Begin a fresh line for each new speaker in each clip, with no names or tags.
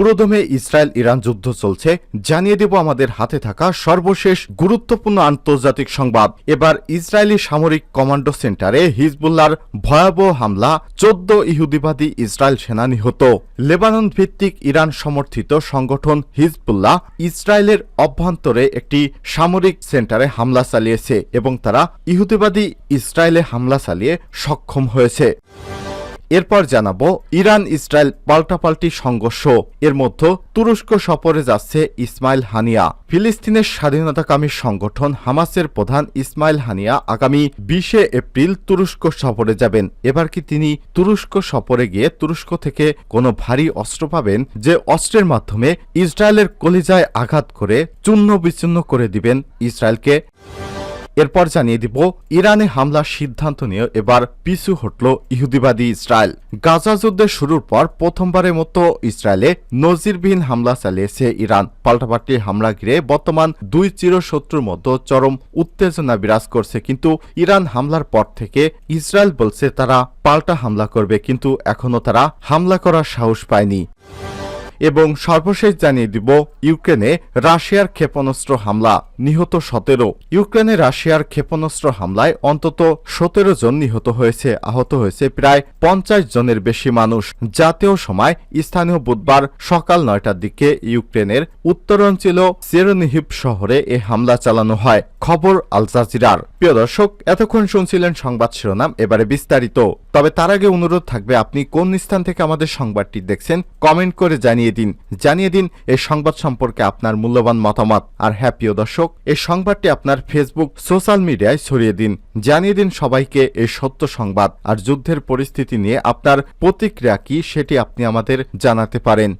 পুরোদমে Israel Iran যুদ্ধ চলছে। জানিয়ে দেব আমাদের হাতে থাকা সর্বশেষ গুরুত্বপূর্ণ আন্তর্জাতিক সংবাদ। এবার ইসরায়েলি সামরিক কমান্ডো সেন্টারে হিজবুল্লার ভয়াবহ হামলা, চোদ্দ ইহুদিবাদী ইসরায়েল সেনা নিহত। লেবানন ভিত্তিক ইরান সমর্থিত সংগঠন হিজবুল্লাহ ইসরায়েলের অভ্যন্তরে একটি সামরিক সেন্টারে হামলা চালিয়েছে এবং তারা ইহুদিবাদী ইসরায়েলে হামলা চালিয়ে সক্ষম হয়েছে। এরপর জানাব ইরান ইসরায়েল পাল্টাপাল্টি সংঘর্ষ। এর মধ্যে তুরস্ক সফরে যাচ্ছে ইসমাইল হানিয়া। ফিলিস্তিনের স্বাধীনতাকামী সংগঠন হামাসের প্রধান ইসমাইল হানিয়া আগামী বিশে এপ্রিল তুরস্ক সফরে যাবেন। এবার কি তিনি তুরস্ক সফরে গিয়ে তুরস্ক থেকে কোনো ভারী অস্ত্র পাবেন যে অস্ত্রের মাধ্যমে ইসরায়েলের কলিজায় আঘাত করে চূর্ণ বিচ্ছিন্ন করে দিবেন ইসরায়েলকে? এরপর জানিয়ে দিব, ইরানে হামলার সিদ্ধান্ত নিয়ে এবার পিছু হটল ইহুদিবাদী ইসরায়েল। গাজা যুদ্ধের শুরুর পর প্রথমবারের মতো ইসরায়েলে নজিরবিহীন হামলা চালিয়েছে ইরান। পাল্টাপাল্টি হামলা ঘিরে বর্তমান দুই চিরশত্রুর মধ্যে চরম উত্তেজনা বিরাজ করছে। কিন্তু ইরান হামলার পর থেকে ইসরায়েল বলছে তারা পাল্টা হামলা করবে, কিন্তু এখনও তারা হামলা করার সাহস পায়নি। এবং সর্বশেষ জানিয়ে দিব ইউক্রেনে রাশিয়ার ক্ষেপণাস্ত্র হামলা, নিহত সতেরো। ইউক্রেনে রাশিয়ার ক্ষেপণাস্ত্র হামলায় অন্তত সতেরো জন নিহত হয়েছে, আহত হয়েছে প্রায় পঞ্চাশ জনের বেশি মানুষ। জাতীয় সময় স্থানীয় বুধবার সকাল নয়টার দিকে ইউক্রেনের উত্তরাঞ্চল সেরোনিহিপ শহরে এ হামলা চালানো হয়। খবর আল জাজিরার। প্রিয় দর্শক, এতক্ষণ শুনছিলেন সংবাদ শিরোনাম, এবারে বিস্তারিত। তবে তার আগে অনুরোধ থাকবে, আপনি কোন স্থান থেকে আমাদের সংবাদটি দেখছেন, কমেন্ট করে জানিয়ে দিন। জানিয়ে দিন এই সংবাদ সম্পর্কে আপনার মূল্যবান মতামত। আর হ্যাপিও দর্শক, এই সংবাদটি আপনার ফেসবুক সোশ্যাল মিডিয়ায় ছড়িয়ে দিন। জানিয়ে দিন সবাইকে এই সত্য সংবাদ। আর যুদ্ধের পরিস্থিতি নিয়ে আপনার প্রতিক্রিয়া কি, সেটি আপনি আমাদের জানাতে পারেন।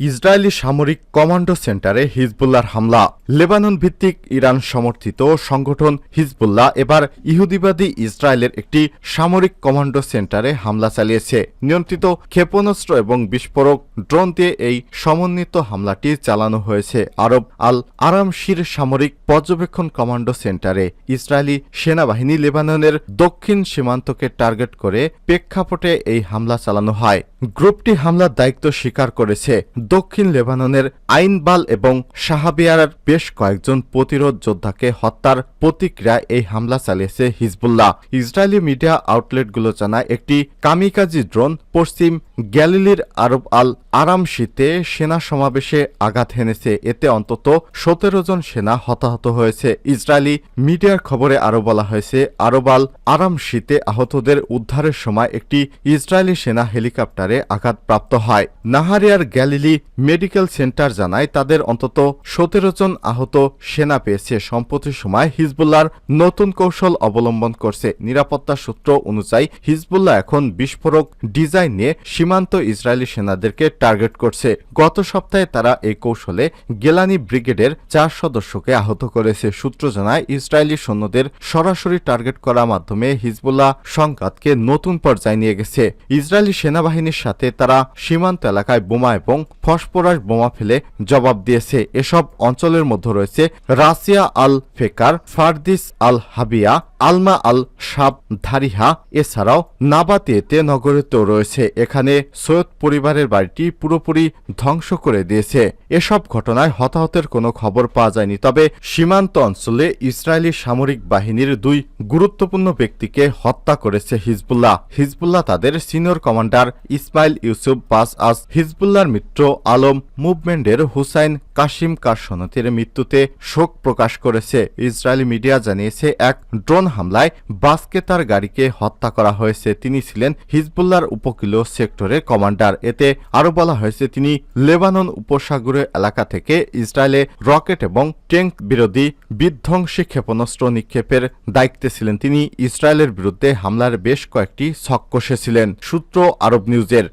ইসরায়েলি সামরিক কমান্ডো সেন্টারে হিজবুল্লাহর হামলা। লেবানন ভিত্তিক ইরান সমর্থিত সংগঠন হিজবুল্লাহ এবার ইহুদিবাদী ইসরায়েলের একটি সামরিক কমান্ডো সেন্টারে হামলা চালিয়েছে। নিয়ন্ত্রিত ক্ষেপণাস্ত্র এবং বিস্ফোরক ড্রোন দিয়ে এই সমন্বিত হামলাটি চালানো হয়েছে। আরব আল আরামশির সামরিক পর্যবেক্ষণ কমান্ডো সেন্টারে ইসরায়েলি সেনাবাহিনী লেবাননের দক্ষিণ সীমান্তকে টার্গেট করে প্রেক্ষাপটে এই হামলা চালানো হয়। গ্রুপটি হামলার দায়িত্ব স্বীকার করেছে। দক্ষিণ লেবাননের আইনবাল এবং সাহাবিয়ার বেশ কয়েকজন প্রতিরোধ যোদ্ধাকে হত্যার প্রতিক্রিয়া এই হামলা চালিয়েছে হিজবুল্লাহ। ইসরায়েলি মিডিয়া আউটলেটগুলো জানায়, একটি কামিকাজি ড্রোন পশ্চিম গ্যালিলির আরব আল আরামশিতে সেনা সমাবেশে আঘাত হেনেছে। এতে অন্তত সতেরো জন সেনা হতাহত হয়েছে। ইসরায়েলি মিডিয়ার খবরে আরও বলা হয়েছে, আরব আল আরামশিতে আহতদের উদ্ধারের সময় একটি ইসরায়েলি সেনা হেলিকপ্টারে আঘাতপ্রাপ্ত হয়। নাহারিয়ার গ্যালিলি মেডিকেল সেন্টার জানায় তাদের অন্তত সতেরো জন আহত সেনা পেয়েছে। সম্প্রতির সময় হিজবুল্লাহর নতুন কৌশল অবলম্বন করছে। নিরাপত্তা সূত্র অনুযায়ী হিজবুল্লাহ এখন বিস্ফোরক ডিজাইন নিয়ে সীমান্ত ইসরায়েলি সেনাদেরকে টার্গেট করছে। গত সপ্তাহে তারা এই কৌশলে গেলানি ব্রিগেডের চার সদস্যকে আহত করেছে। সূত্র জানায়, ইসরায়েলি সৈন্যদের সরাসরি টার্গেট করার মাধ্যমে হিজবুল্লাহ সংঘাতকে নতুন পর্যায়ে নিয়ে গেছে। ইসরায়েলি সেনাবাহিনীর সাথে তারা সীমান্ত এলাকায় বোমা এবং ফসফরাস বোমা ফেলে জবাব দিয়েছে। এসব অঞ্চলের মধ্যে রয়েছে রাশিয়া আল ফেকার ফারদিস আল হাবিয়া আলমা আল সাব ধারিহা এছাড়াও নাবাতিয়েতে নগরেতেও রয়েছে। এখানে সৈয়দ পরিবারের বাড়িটি পুরোপুরি ধ্বংস করে দিয়েছে। এসব ঘটনায় হতাহতের কোনো খবর পাওয়া যায়নি। তবে সীমান্ত অঞ্চলে ইসরায়েলি সামরিক বাহিনীর দুই গুরুত্বপূর্ণ ব্যক্তিকে হত্যা করেছে হিজবুল্লাহ। হিজবুল্লাহ তাদের senior commander Ismail Yousef Baz আজ হিজবুল্লাহর মিত্র আলম মুভমেন্টের হুসাইন কাশিম কারসনতের মৃত্যুতে শোক প্রকাশ করেছে। ইসরায়েলি মিডিয়া জানিয়েছে, এক ড্রোন হামলায় বাসকে তার গাড়িকে হত্যা করা হয়েছে। তিনি ছিলেন হিজবুল্লাহর উপকূলীয় সেক্টরের কমান্ডার। এতে আরও বলা হয়েছে, তিনি লেবানন উপসাগরীয় এলাকা থেকে ইসরায়েলে রকেট এবং ট্যাঙ্ক বিরোধী বিধ্বংসী ক্ষেপণাস্ত্র নিক্ষেপের দায়িত্বে ছিলেন। তিনি ইসরায়েলের বিরুদ্ধে হামলার বেশ কয়েকটি ছক কষেছিলেন। সূত্র আরব নিউজের।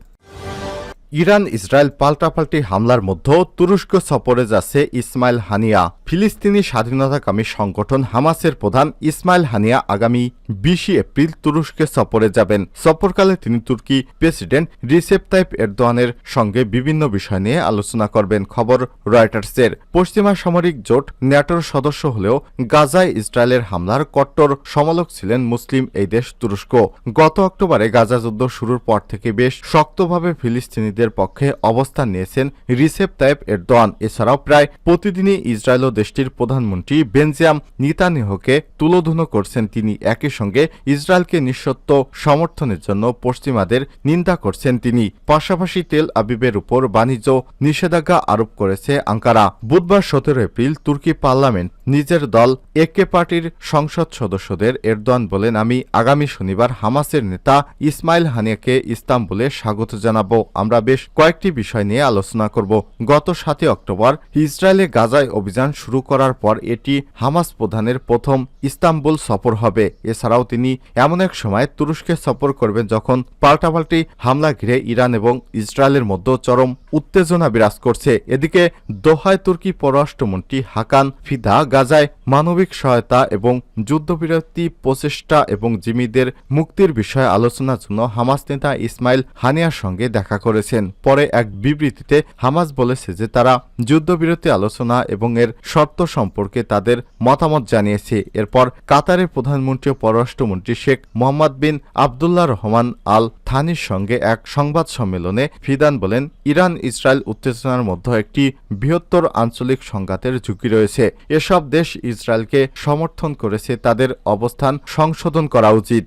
ইরান ইসরায়েল পাল্টাপাল্টি হামলার মধ্যে তুরস্ক সফরে যাচ্ছে ইসমাইল হানিয়া। ফিলিস্তিনি স্বাধীনতাকামী সংগঠন হামাসের প্রধান ইসমাইল হানিয়া আগামী বিশে এপ্রিল তুরস্কে সফরে যাবেন। সফরকালে তিনি তুর্কি প্রেসিডেন্ট রিসেপ তাইপ এরদোয়ানের সঙ্গে বিভিন্ন বিষয় নিয়ে আলোচনা করবেন, খবর রয়টার্সের। পশ্চিমা সামরিক জোট ন্যাটোর সদস্য হলেও গাজায় ইসরায়েলের হামলার কট্টর সমালোচক ছিলেন মুসলিম এই দেশ তুরস্ক। গত অক্টোবরে গাজা যুদ্ধ শুরুর পর থেকে বেশ শক্তভাবে ফিলিস্তিনিদের পক্ষে অবস্থান নিয়েছেন রিসেপ তাইপ এরদোয়ান। এছাড়াও প্রায় প্রতিদিনই ইসরায়েল ও দেশটির প্রধানমন্ত্রী বেনজিয়াম নিতানিহকে তুলোধুনো করছেন। তিনি একই সঙ্গে ইসরায়েলকে নিঃসত্ব সমর্থনের জন্য পশ্চিমাদের নিন্দা করছেন তিনি। পাশাপাশি তেল আবিবের উপর বাণিজ্য নিষেধাজ্ঞা আরোপ করেছে আঙ্কারা। বুধবার সতেরো এপ্রিল তুর্কি পার্লামেন্ট নিজের দল একে পার্টির সংসদ সদস্যদের এরদোয়ান বলেন, আমি আগামী শনিবার হামাসের নেতা ইসমাইল হানিয়াকে ইস্তাম্বুলে স্বাগত জানাব। আমরা বেশ কয়েকটি বিষয় নিয়ে আলোচনা করব। গত সাতই অক্টোবর ইসরায়েলে গাজায় অভিযান শুরু করার পর এটি হামাস প্রধানের প্রথম ইস্তাম্বুল সফর হবে। এছাড়াও তিনি এমন এক সময় তুরস্কে সফর করবেন যখন পাল্টাপাল্টি হামলা ঘিরে ইরান এবং ইসরায়েলের মধ্যে চরম উত্তেজনা বিরাজ করছে। এদিকে দোহায় তুর্কি পররাষ্ট্রমন্ত্রী হাকান ফিদা গাজায় মানবিক সহায়তা এবং যুদ্ধবিরতি প্রচেষ্টা এবং জিমিদের মুক্তির বিষয়ে আলোচনার জন্য হামাস নেতা ইসমাইল হানিয়ার সঙ্গে দেখা করেছেন। পরে এক বিবৃতিতে হামাস বলেছে যে, তারা যুদ্ধবিরতি আলোচনা এবং এর শর্ত সম্পর্কে তাদের মতামত জানিয়েছে। এরপর কাতারের প্রধানমন্ত্রী ও পররাষ্ট্রমন্ত্রী শেখ মোহাম্মদ বিন আবদুল্লাহ রহমান আল থানির সঙ্গে এক সংবাদ সম্মেলনে ফিদান বলেন, ইরান ইসরায়েল উত্তেজনার মধ্যে একটি বৃহত্তর আঞ্চলিক সংঘাতের ঝুঁকি রয়েছে। এসব দেশ ইসরায়েলকে সমর্থন করেছে, তাদের অবস্থান সংশোধন করা উচিত।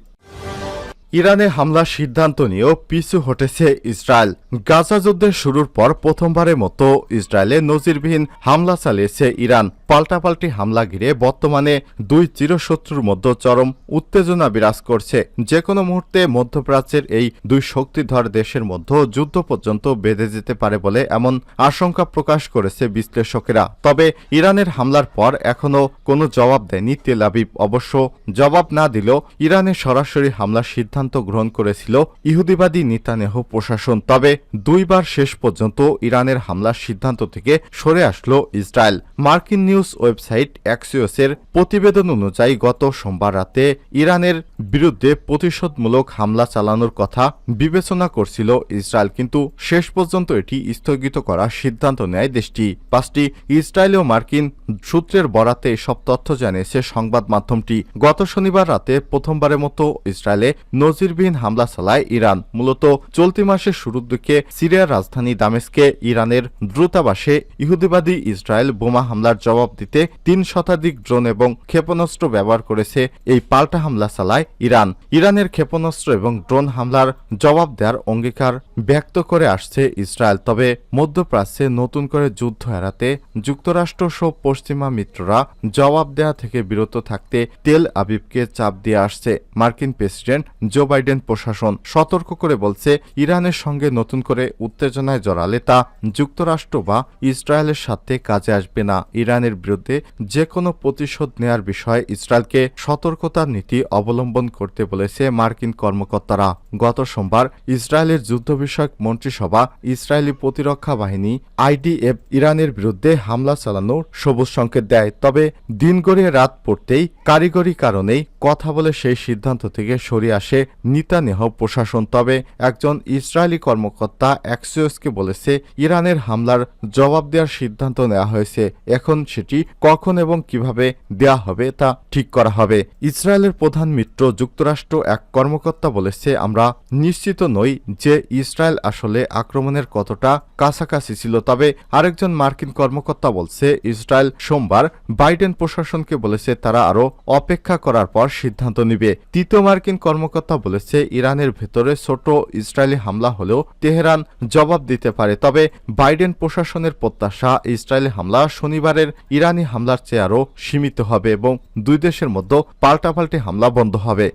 ইরানে হামলার সিদ্ধান্ত নিয়েও পিছু হটেছে ইসরায়েল। গাজা যুদ্ধের শুরুর পর প্রথমবারের মতো ইসরায়েলে নজিরবিহীন হামলা চালিয়েছে ইরান। পাল্টাপাল্টি হামলা ঘিরে বর্তমানে দুই চিরশত্রুর মধ্যে চরম উত্তেজনা বিরাজ করছে। যে কোনো মুহূর্তে মধ্যপ্রাচ্যের এই দুই শক্তিধর দেশের মধ্যে যুদ্ধ পর্যন্ত বেঁধে যেতে পারে বলে এমন আশঙ্কা প্রকাশ করেছে বিশ্লেষকেরা। তবে ইরানের হামলার পর এখনও কোনো জবাব দেয়নি তেল আবিব। অবশ্য জবাব না দিলেও ইরানের সরাসরি হামলার সিদ্ধান্ত গ্রহণ করেছিল ইহুদিবাদী নেতানেহ প্রশাসন। তবে দুইবার শেষ পর্যন্ত ইরানের হামলার সিদ্ধান্ত থেকে সরে আসলো ইসরায়েল। মার্কিন নিউজ ওয়েবসাইট অ্যাক্সিওসের প্রতিবেদন অনুযায়ী গত সোমবার রাতে ইরানের বিরুদ্ধে প্রতিশোধমূলক হামলা চালানোর কথা বিবেচনা করছিল ইসরায়েল, কিন্তু শেষ পর্যন্ত এটি স্থগিত করার সিদ্ধান্ত নেয় দেশটি। পাঁচটি ইসরায়েল ও মার্কিন সূত্রের বরাতে এসব তথ্য জানিয়েছে সংবাদ মাধ্যমটি। গত শনিবার রাতে প্রথমবারের মতো ইসরায়েলে নজিরবিহীন হামলা চালায় ইরান। মূলত চলতি মাসের শুরুর দিকে সিরিয়ার রাজধানী দামেস্কে ইরানের দ্রুতাবাসে ইহুদিবাদী ইসরায়েল বোমা হামলার জবাব দিতে তিন শতাধিক ড্রোন এবং ক্ষেপণাস্ত্র ব্যবহার করেছে এই পাল্টা হামলা চালায় ইরান। ইরানের ক্ষেপণাস্ত্র এবং ড্রোন হামলার জবাব দেওয়ার অঙ্গীকার ব্যক্ত করে আসছে ইসরায়েল। তবে মধ্যপ্রাচ্যে নতুন করে যুদ্ধ এড়াতে যুক্তরাষ্ট্র সহ পশ্চিমা মিত্ররা জবাব দেয়া থেকে বিরত থাকতে তেল আবিবকে চাপ দিয়ে আসছে। মার্কিন প্রেসিডেন্ট জো বাইডেন প্রশাসন সতর্ক করে বলছে, ইরানের সঙ্গে নতুন করে উত্তেজনায় জড়ালে তা যুক্তরাষ্ট্র বা ইসরায়েলের সাথে কাজে আসবে না। ইরানের বিরুদ্ধে যে কোনো প্রতিশোধ নেয়ার বিষয়ে ইসরায়েলকে সতর্কতার নীতি অবলম্বন করতে বলেছে মার্কিন কর্মকর্তারা। গত সোমবার ইসরায়েলের যুদ্ধ বিষয়ক মন্ত্রিসভা, ইসরায়েলি প্রতিরক্ষা বাহিনী, আইডিএফ, ইরানের বিরুদ্ধে হামলা চালানোর সবুজ সংকেত দেয়। তবে দিন গড়িয়ে রাত পড়তেই কারিগরি কারণেই কথা বলে সেই সিদ্ধান্ত থেকে সরিয়ে আসে নিতানেহ প্রশাসন। তবে একজন ইসরায়েলি কর্মকর্তা অ্যাক্সিওসকে বলেছে, ইরানের হামলার জবাব দেওয়ার সিদ্ধান্ত নেওয়া হয়েছে। এখন সেটি কখন এবং কীভাবে দেয়া হবে তা ঠিক করা হবে। ইসরায়েলের প্রধান মিত্র যুক্তরাষ্ট্র এক কর্মকর্তা বলেছে, আমরা নিশ্চিত নই যে ইসরায়েল আসলে আক্রমণের কতটা কাছাকাছি ছিল। তবে আরেকজন মার্কিন কর্মকর্তা বলছে, ইসরায়েল সোমবার বাইডেন প্রশাসনকে বলেছে তারা আরও অপেক্ষা করার পর সিদ্ধান্ত নিবে। তৃতীয় মার্কিন কর্মকর্তা বলেছে, ইরানের ভেতরে ছোট ইসরায়েলি হামলা হলেও তেহরান জবাব দিতে পারে। তবে বাইডেন প্রশাসনের প্রত্যাশা, ইসরায়েলি হামলা শনিবারের ইরানি হামলার চেয়ে আরও সীমিত হবে এবং দুই দেশের মধ্যে পাল্টাপাল্টি হামলা বন্ধ হবে।